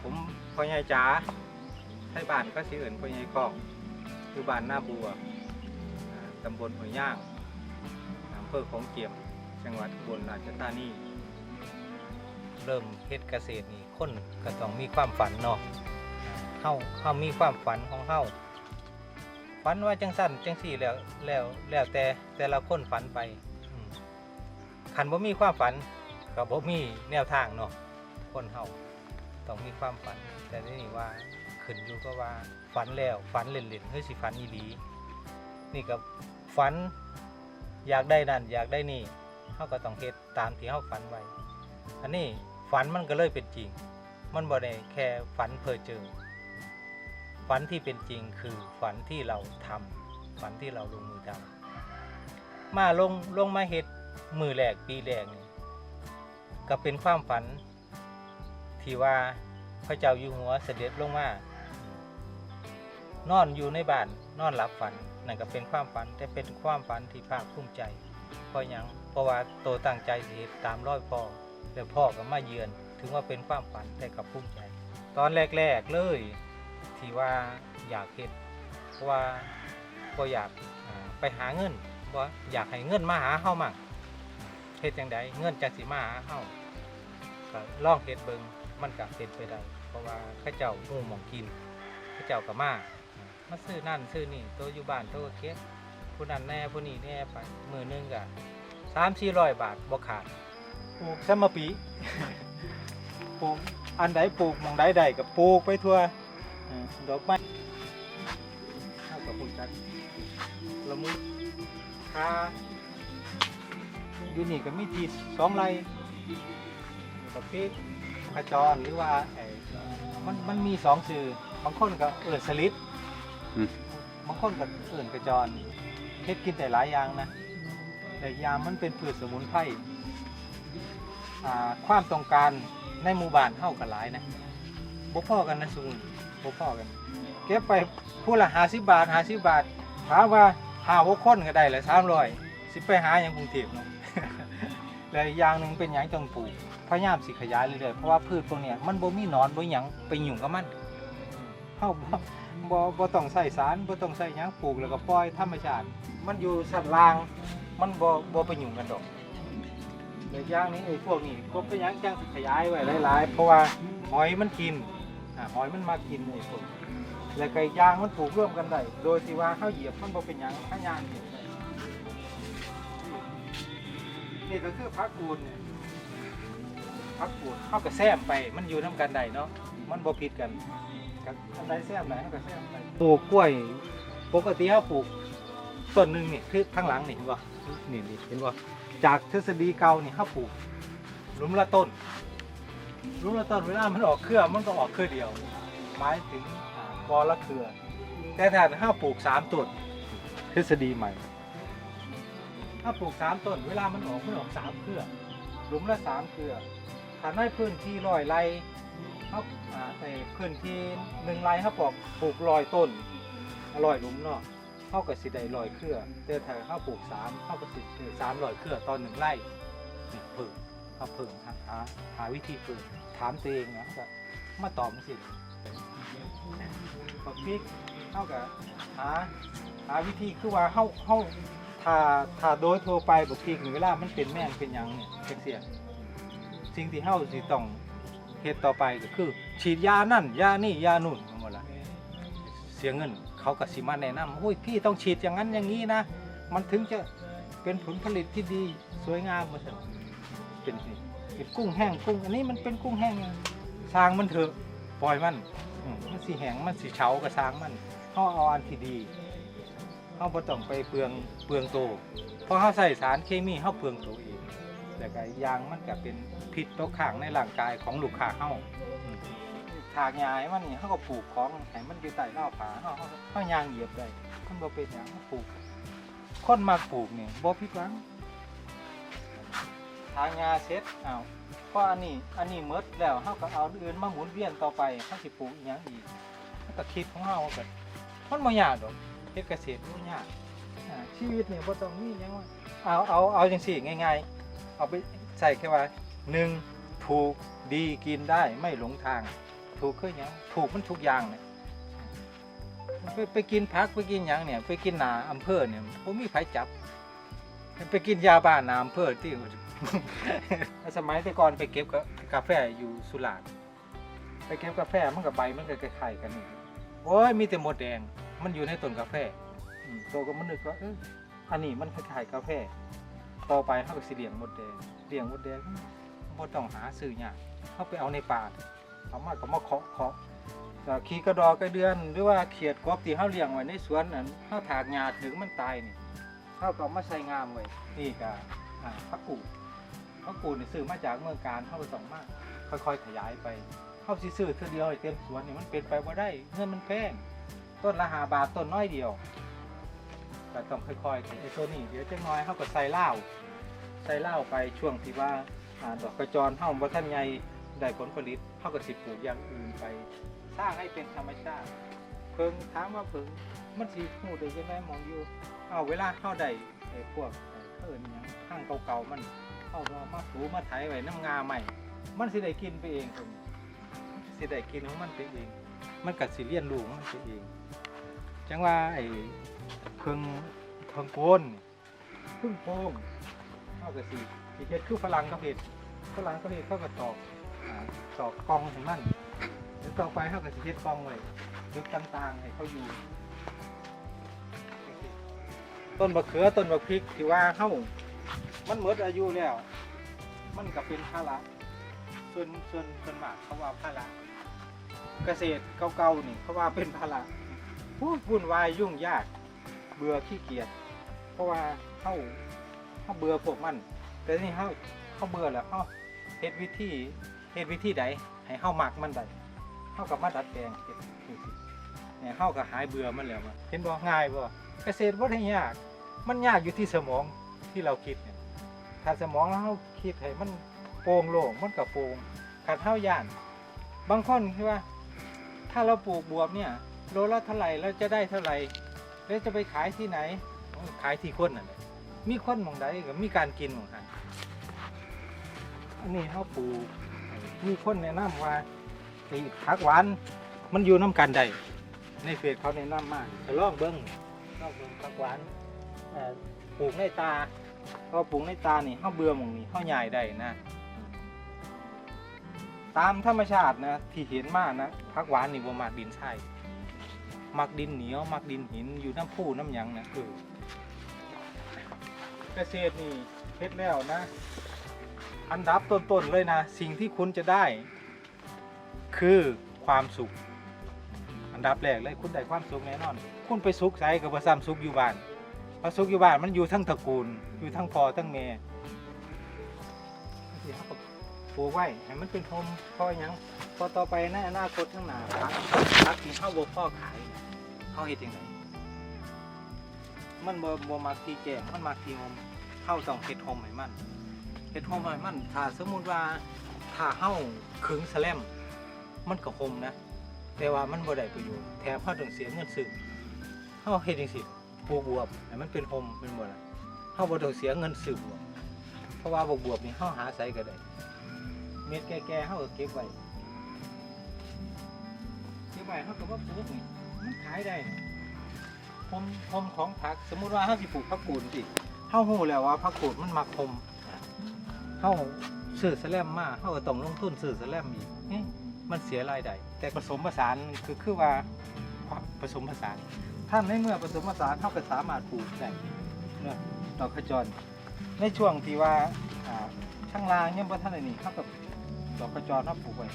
ผมพ่อใหญ่จ๋าให้บ้านก็สิเอิญพ่อใหญ่กองอยู่บ้านหน้าบัวอ่าตำบลหัวย่างอำเภอของเกียม จังหวัดอุบลราชธานี เริ่มเฮ็ดเกษตรนี่คนก็ต้องมีความฝันเนาะอ่าเฮาเฮามีความฝันของเฮาฝันว่าจังสั้นจังสี่แล้วแล้วแล้วแต่แต่ละคนฝันไปอืมคันบ่มีความฝันก็บ่มีแนวทางเนาะ คนเฮาต้องมีความฝัน แต่ที่นี่ว่าขึ้นอยู่ก็ว่าฝันแล้วฝันเล่นๆเฮ้ยสิฝันอีหลีนี่ก็ฝันอยากได้นั่นอยากได้นี่เฮาก็ต้องเฮ็ดตามที่เฮาฝันไว้อันนี้ฝันมันก็เลยเป็นจริง มันบ่ได้แค่ฝันเพ้อเจอฝันที่เป็นจริงคือฝันที่เราทำฝันที่เราลงมือทำมาลงลงมาเฮ็ดมือแรกปีแรกนี่ก็เป็นความฝัน ที่ว่าพระเจ้าอยู่หัวเสด็จลงมานอนอยู่ในบ้านนอนหลับฝันนั่นก็เป็นความฝันแต่เป็นความฝันที่ภาคภูมิใจเพราะยังเพราะว่าโตตั้งใจสิเฮ็ดตามร้อยพ่อแล้วพ่อก็มาเยือน ถึงว่าเป็นความฝันแต่กับภูมิใจ ตอนแรกๆเลยที่ว่าอยากเฮ็ดเพราะว่าก็อยากอ่าไปหาเงินว่าอยากให้เงินมาหาเฮามั่งเฮ็ดจังใดเงินจังสิมาหาเฮาก็ลองเฮ็ดเบิ่ง มันก็เป็นไปได้ เพราะว่าเขาเจ้าหูหมองกินเขาเจ้าก็มามาซื้อนั่นซื้อนี่ตัวอยู่บ้านตัวเก็บผู้นั้นแน่ผู้นี้แน่ไปมือหนึงก็สามสี่ร้อยบาทบ่ขาดปลูกซมปีปลูกอันใดปลูกมองใดใดก็ปลูกไปทั่วดอกไม้ข้ากับพุ่จักละมุดคาอยู่นี่ก็มีทีสองไร่กับพริก ขจรหรือว่าไอ้มันมันมีสองชื่อบางคนก็เอิดสลิดอืม บางคนก็เอิดกระจรเฮ็ดกินแต่หลายอย่างนะแต่ยามมันเป็นพืชสมุนไพรอ่าความต้องการในหมู่บ้านเท่ากันหลายนะบ่พอกันนะซุงบ่พอกัน เก็บไปผู้ละ50บาท50บาทถามว่าหาหกคนก็ได้ละ300สิไปหาหยังกรุงเทพเนาะ แล้วอีกอย่างหนึ่งเป็นหยังต้องปลูกพยายามสิขยายเรื่อยๆเพราะว่าพืชพวกเนี้ยมันบ่มีหนอนบ่หยังไปหยุ่งกับมันเฮาบ่บ่บ่ต้องใส่สารบ่ต้องใส่หยังปลูกแล้วก็ปล่อยธรรมชาติ มันอยู่สันล่าง มันบ่บ่ไปยุ่งกันดอกแต่อย่างนี้ไอ้พวกนี้ก็เป็นยังจังสิขยายไว้หลายๆ เพราะว่าหอยมันกินอ่าหอยมันมากินไอ้พวกนี้แล้วก็ยางมันปลูกร่วมกันได้โดยที่ว่าเฮาเหยียบมันบ่เป็นหยังถ้าย่างเหยี นี่ก็คือผักกูดเนี่ยผักกูดเฮาก็แซมไป มันอยู่นํกันได้เนาะ มันบ่ผิดกันกับอันใดแซมไหนเฮาก็แซมไปปลูกกล้วย ปกติเฮาปลูกต้นหนึ่งนี่คือข้างหลังนี่เห็นป่ะนี่นี่เห็นป่ะจากทฤษฎีเก่านี่เขาปลูกหลุมละต้นหลุมละต้นเวลามันออกเครือมันก็ออกเครือเดียวหมายถึงกอละเครือ แต่ถ้าถ้าปลูกสามต้นทฤษฎีใหม่ ถ้าปลูกสามต้น เวลามันออกมันออกสามเครือหลุมละสามเครือถ้าในพื้นที่ร้อยไร่เขาอ่พื้นที่หนึ่งไร่เขาปลูกปลูกร้อยต้นร้อยหลุมเนาะเข้ากับสิได้ลอยเครือแต่ถ้าเขาปลูกสามเข้ากับสิสามลอยเครือตอนหนึ่งไร่นี่เพิ่งเขาเพิ่งหาหาวิธีเพิ่งถามตัวเองนะก็มาตอบมาสิบักพริกเข้ากับหาหาวิธีคือว่าเข้าเข้า ถ้าถ้าโดยทั่วไปบักพริกนี่เวลามันเป็นแม่งเป็นหยังเนี่ยเป็นเสียสิ่งที่เข้าสิต้องเหตุต่อไปก็คือ ฉีดยานั่นยานี่ยานู่นหมดละเสียเงินเขาก็สิมาแนะนำโอ้ยพี่ต้องฉีดอย่างนั้นอย่างนี้นะ มันถึงจะเป็นผลผลิตที่ดีสวยงามมาเถอะเป็นนี่เป็นกุ้งแห้งกุ้ง อันนี้มันเป็นกุ้งแห้งไงสร้างมันเถอะปล่อยมันอืมมันสีแห้งมันสีเฉาก็สร้างมันเขาเอาอันที่ดี เขาบ่ต้องไปเปลืองเปลืองโตเพราะเขาใส่สารเคมีเขาเปลืองโตเองแต่ก็ยางมันก็เป็นพิษตกค้างในร่างกายของลูกค้าเขาถากยายมันนี่เขาก็ปลูกของให้มันอยู่ใต้หน้าผาเขาเขายางเหยียบได้มันบ่เป็นหยังเขาปลูกคนมาปลูกนี่บ่ผิดหวังทางยาเสร็จเอาเพราะอันนี้ อันนี้หมดแล้วเขาก็เอาอื่นมาหมุนเวียนต่อไปเขาสิปลูกอีหยังอีกเขาก็คิดของเขาก็มันบ่ยากดอก เฮ็ดเกษตรบ่ยากอ่าชีวิตนี่บ่ต้องมีหยังว่าเอาเอาเอาจังซี่ง่ายๆ เอาไปใส่แค่ว่าหนึ่งถูกดีกินได้ไม่หลงทาง ถูกคือหยังถูกมันทุกอย่างเนี่ยไปไปกินพักไปกินหยังเนี่ย ไปกินหนาอำเภอเนี่ยผมมีไผจับ ไปกินยาบ้านหนาอำเภอที่ สมัยแต่ก่อนไปเก็บกาแฟอยู่สุราษฎร์ไปเก็บกาแฟมันกับใบมันก็คล้ายๆกันนี่โอ้ยมีแต่หมดแดง มันอยู่ในต้นกาแฟอืมโตก็มันนึกว่าเอออันนี้มันคล้ายๆกาแฟ ต่อไปเขาก็สิเลี้ยงหมดแดงเลี้ยงหมดแดงบ่ต้องหาซื้อยากเขาไปเอาในป่าเอามาก็มาเคาะเคาะก็ขี้กระดอกกระเดือน หรือว่าเขียดกบที่เขาเลี้ยงไว้ในสวนนั้นเขาถากหญ้าถึงมันตายนี่เขาก็เอามาใส่งามไว้นี่ก็อ่าพักกูดพักกูดนี่ซื้อมาจากเมืองการเขาไปส่งมาค่อยๆขยายไปเขาสิซื้อเท่าเดียวให้เต็มสวนนี่มันเป็นไปบ่ได้เงินมันแพง ต้นละหาบาทต้นน้อยเดียวก็ต้องค่อยๆไอ้ตัวนี้เดี๋ยวจะน้อยเขาก็ใส่เหล้าใส่เหล้าไปช่วงที่ว่าดอกกระจรเฮาบ่ทันใหญ่ได้ผลผลิตเฮาก็สิบปลูกอย่างอื่นไป สร้างให้เป็นธรรมชาติ เพิ่งถามว่าเพิ่งมันสิฮู้ได้ยังไงมองอยู่เอาเวลาเฮาได้ไอ้พวกเพิ่นหยังข้างเก่าๆมันเฮามาถูมาไถไว้น้ำงาใหม่ มันสิได้กินไปเองเพิ่นสิได้กินของมันไปเอง มันก็สิเรียนรู้ของมันเอง จังว่าไอ้เพิ่งเพิ่งโกนเพิ่งโพงเข้าก็สิสิเฮ็ดคือฝรั่งเขาเฮ็ดฝรั่งเขาเฮ็ดเข้าก็ตอกตอกกองให้มันแล้วต่อไปเขาก็สิเฮ็ดกองไว้ลึกต่างๆให้เขาอยู่ ต้นบะเขือต้นบะพริกที่ว่าเฮามันหมดอายุแล้ว มันก็เป็นภาระส่วนส่วนส่วนมากเขาว่าภาระ เกษตรเก่าๆนี่เขาว่าเป็นภาระพูดวุ่นวายยุ่งยากเบื่อขี้เกียจเพราะว่าเขาเขาเบื่อพวกมัน แต่นี่เขาเขาเบื่อแล้วเขาเฮ็ดวิธีเฮ็ดวิธีใดให้เขามักมันได้เขากับมาดัดแปลงเฮ็ดจังซี้เนี่ยเขาก็หายเบื่อมันแล้วมาเห็นบ่ง่ายบ่เกษตรบ่ได้ยาก มันยากอยู่ที่สมองที่เราคิดเนี่ยถ้าสมองเราคิดให้มันโปร่งโล่งมันก็โปร่งขัดเท้าย่าน บางคนคือว่า ถ้าเราปลูกบวบเนี่ยโลละเท่าไหร่เราจะได้เท่าไหร่แล้วจะไปขายที่ไหน ขายที่คนนั่นแหละมีคนมองใดก็มีการกินหมองหันอันนี้เขาปลูกมีคนแนะนำว่าไอ้ผักหวานมันอยู่น้ำกันได้ในเฟซเขาแนะนำมากจะลองเบิ้งลองเบิ้งผักหวานเอ่ปลูกในตาพอปลูกในตานี่เขาเบื่อมองนี้เขาใหญ่ได้นะ ตามธรรมชาตินะที่เห็นมากนะผักหวานนี่บ่มากดินทรายมักดินเหนียวมักดินหินอยู่น้ำพุน้ำยังนะเออเกษตรนี่เฮ็ดแล้วนะ อันดับต้นๆเลยนะ สิ่งที่คุณจะได้ คือความสุข อันดับแรกเลยคุณได้ความสุขแน่นอน คุณไปสุขใส่กับว่าซ้ำสุขอยู่บ้านพราะสุขอยู่บ้านมันอยู่ทั้งตระกูล อยู่ทั้งพ่อทั้งแม่ที่เขาก็ ปลูกไว้ให้มันเป็นโฮมพอยังพอต่อไปในอนาคตข้างหน้าพักพักที่เข้าบ่พ่อขายเนี่ยเขาเฮ็ดยังไงมันบ่บ่มักที่แจ้งมันมักที่โฮมเข้าต้องเฮ็ดโฮมให้มันเฮ็ดโฮมให้มันถ้าสมมุติว่าถ้าเฮาขึงแสลมมันก็โฮมนะ แต่ว่ามันบ่ได้ประโยชน์แถมเฮาต้องเสียเงินซื้อเฮาเฮ็ดจังซี่ปลูกบวบให้มันเป็นโฮมเป็นบ่ล่ะเฮาบ่ต้องเสียเงินซื้อบวบเพราะว่าบวบวบนี่เฮาหาไสก็ได้ เม็ดแก่ๆเฮาก็เก็บไว้เก็บไว้เขาก็ว่าปลูกมันขายได้นี่ผมผมของผักสมมุติว่าเขาสิปลูกผักกูดสิเขาหูแล้วว่าผักกูดมันมักคมเขาซื้อแสลมมาเขาก็ต้องลงทุนซื้อแสลมอีกมันเสียรายได้แต่ผสมผสานคือคือว่าผสมผสานถ้าในเมื่อผสมผสานเขาก็สามารถปลูกได้เนาะดอกขจรในช่วงที่ว่าอ่าช่างลางยังบ่ทันได้นี่เขากับ ดอกขจรเขาปลูกไว้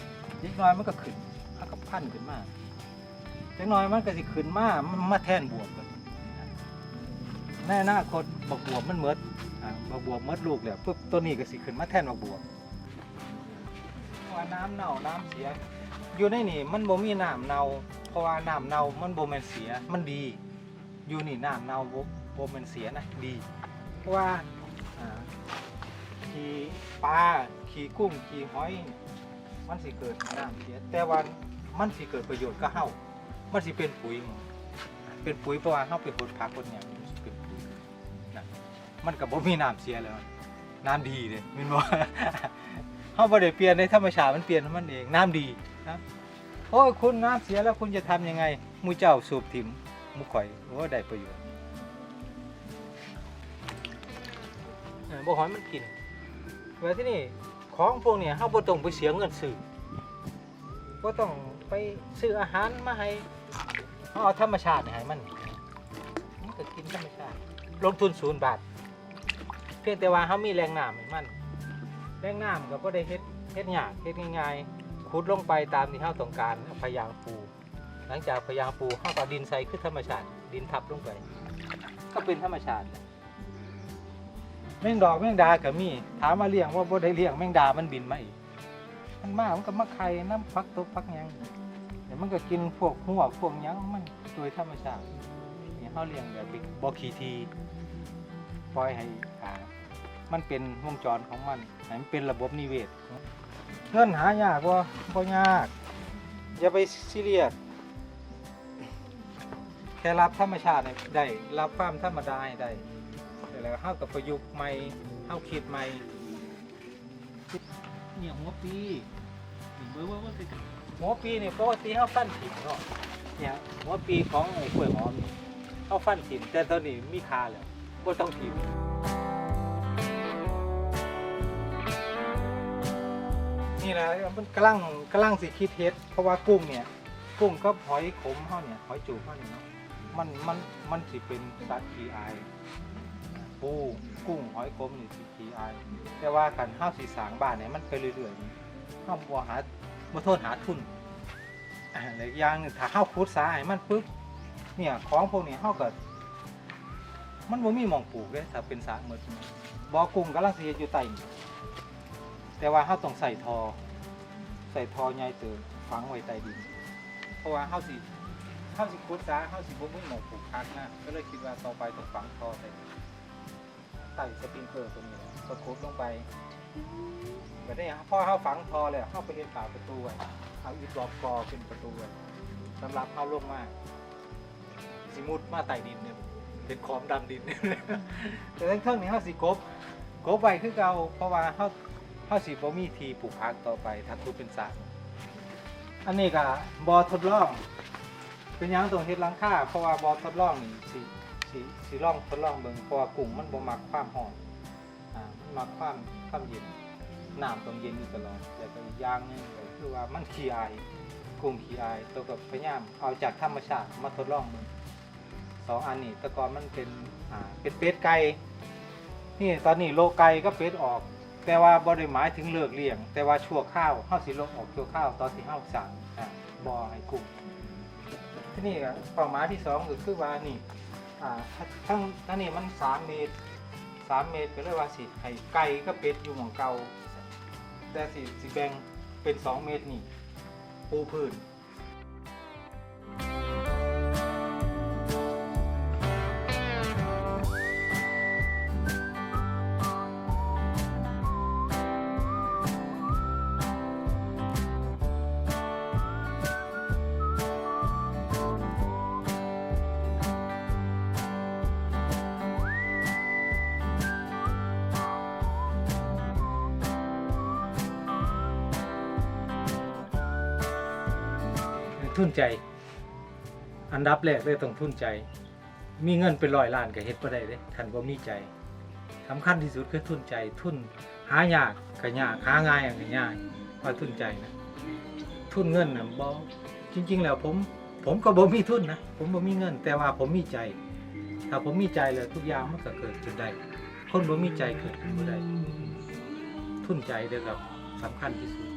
อีกหน้อยมันก็ขึ้นถ้ากับพันขึ้นมากจังน้อยมันก็สิขึ้นมามันมาแทนบวบกันในอนาคตบักบวบมันเมดอ่าบักบวบเมดลูกแล้วปุ๊บตัวนี้ก็สิขึ้นมาแทนบักบวบว่าน้ำเน่าน้ำเสีย อยู่ในนี่มันบ่มีน้ำเน่าเพราะว่าน้ำเน่ามันบ่แม่นเสียมันดี อยู่นี่น้ำเน่าบ่บ่แม่นเสียนะดี เพราะว่า ขี้ปลาขี้กุ้งขี้หอย มันสิเกิดน้ำเสียแต่ว่ามันสิเกิดประโยชน์ก็เฮามันสิเป็นปุ๋ยมเป็นปุ๋ยเพราะว่าเฮาไปหดผักคนเนี่ยมันสิเป็นปุ๋ยนะมันก็บ่มีน้ำเสียแล้วน้ำดีเลยม่นบ่เฮาบ่ได้เปลี่ยนในธรรมชาติมันเปลี่ยนของมันเองน้ำดีนะโอ้ยคุณน้ำเสียแล้วคุณจะทำยังไงมูเจ้าสูบทิมมูข่อยโอ้ได้ประโยชน์บ่หอยมันกิน เวลาที่นี่ของพวกเนี้เฮาบ่ต้องไปเสียเงินซื้อบ่ต้องไปซื้ออาหารมาให้เฮาเอาธรรมชาติให้มันมันก็กินธรรมชาติ ลงทุนศูนย์บาท เพียงแต่ว่าเฮามีแรงน้ำให้มัน แรงน้ำก็บ่ได้เฮ็ดเฮ็ดยากเฮ็ดง่ายๆขุดลงไปตามที่เฮาต้องการเอาพยางปูหลังจากพยางปูเฮาก็ดินใส่คือธรรมชาติ ดินทับลงไป ก็เป็นธรรมชาติ แมงดอกแมงดาก็มี ถามมาเลี้ยงว่าบ่ได้เลี้ยงแมงดามันบินมาอีก มันมามันก็มาไข่น้ำพักตกพักหยังเดี๋ยวมันก็กินพวกหัวพวกหยังมันโดยธรรมชาตินี่เฮาเลี้ยงแบบบ่ขี้ทีปล่อยให้อ่ามันเป็นวงจรของมันให้มันเป็นระบบนิเวศเงินหายากบ่บ่ยาก อย่าไปซีเรียสแค่รับธรรมชาติให้ได้รับความธรรมดาให้ได้ แล้วเฮากับประยุกต์ใหม่เฮาคิดใหม่เนี่ยหัวปีนี่เบิ่งว่ามันเป็นหัวปีนี่ปกติเฮาฟันถิ่มเนาะเนี่ยหัวปีของไอ้กล้วยหอมนี่เฮาฟันถิ่มแต่ตอนนี้มีค่าแล้วบ่ต้องถิ่มนี่แหละมันกำลังกำลังสิคิดเฮ็ดเพราะว่ากุ้งเนี่ยกุ้งกับหอยขมเฮาเนี่ยหอยจูบเฮาเนี่ยเนาะมันมันมันสิเป็นสัตว์ขี้อาย ปู กุ้งหอยขมนี่สิขี้อแต่ว่าคันเฮาสิสางบ้านเนี่ยมันไปเรื่อยๆนี่เฮาบ่หาบ่โทษหาทุนอ่าแล้วอีกอย่างหนึงถ้าเฮาขุดสาให้มันปึ๊บเนี่ยของพวกนี้เฮาก็มันบ่มีมองปลูกเด้ถ้าเป็นสระหมดบ่อกุ้งกำลังสิเฮ็ดอยู่ใต้นี่แต่ว่าเขาต้องใส่ทอ ใส่ทอใหญ่เติมฝังไว้ใต้ดิน เพราะว่าเขาสิเขาสิขุดซาเขาสิบ่มีหมองปลูกพักนะก็เลยคิดว่าต่อไปต้องฝังทอใส่ ใต้สปริงเกอร์ตรงนี้แหละก็ขุดลงไปแบบนี้พ่อเขาฝังทอเลยเขาไปเห็นฝาประตูไว้เอาอีกรอบกอเป็นประตูไว้สำหรับเขาลงมาสิมุดมาใต้ดินเนี่ยเป็นขอมดำดินแต่ทั้งเครื่องนี้เขาสิกบกบไว้คือเก่าเพราะว่าเขาเฮาสิบ่มีทีปลูกผักต่อไปถ้าขุเป็นสระอันนี้ก็บอทดลอง เป็นยังต้องเฮ็ดลังค่าเพราะว่าบอทดลองนี่สิ สิสิลองทดลองเบิ่งเพราะว่ากุ้งมันบ่มักความร้อนอ่ามันมักความความเย็นน้ำต้องเย็นอยู่ตลอดแล้วก็อีกอย่างหนึงก็คือว่ามันขี้อายกุ้งขี้อายตัวก็พยายามเอาจากธรรมชาติมาทดลองเบิ่งสองอันนี้แต่ก่อนมันเป็นอ่าเป็นเป็ดไก่นี่ตอนนี้โลไก่ก็เป็ดออก แต่ว่าบ่ได้หมายถึงเลิกเลี้ยง แต่ว่าชั่วข้าวเฮาสิลงออกชั่วข้าวตอนที่เฮาสั่งอ่าบ่ให้กุ้งที่นี่ก็เป้าหมายที่สองก็คือว่านี่ อ่าทั้งทั้งนี้มันสามเมตร3เมตรก็เรียกว่าสิให้ไก่ก็เป็ดอยู่หมองเก่าแต่สิสิแบ่งเป็น2เมตรนี่ปูพื้น ทุนใจ อันดับแรกเลยต้องทุนใจ มีเงินเป็นร้อยล้านก็เฮ็ดบ่ได้เด้คันบ่มีใจสำคัญที่สุดคือทุนใจ ทุนหายากก็ยากหาง่ายก็ง่ายว่าทุนใจนะทุนเงินน่ะบ่จริง ๆ แล้วผม ผมก็บ่มีทุนนะผมบ่มีเงิน แต่ว่าผมมีใจ ถ้าผมมีใจแล้วทุกอย่างมันก็เกิดขึ้นได้คนบ่มีใจเกิดขึ้นบ่ได้ทุนใจเด้อครับสำคัญที่สุด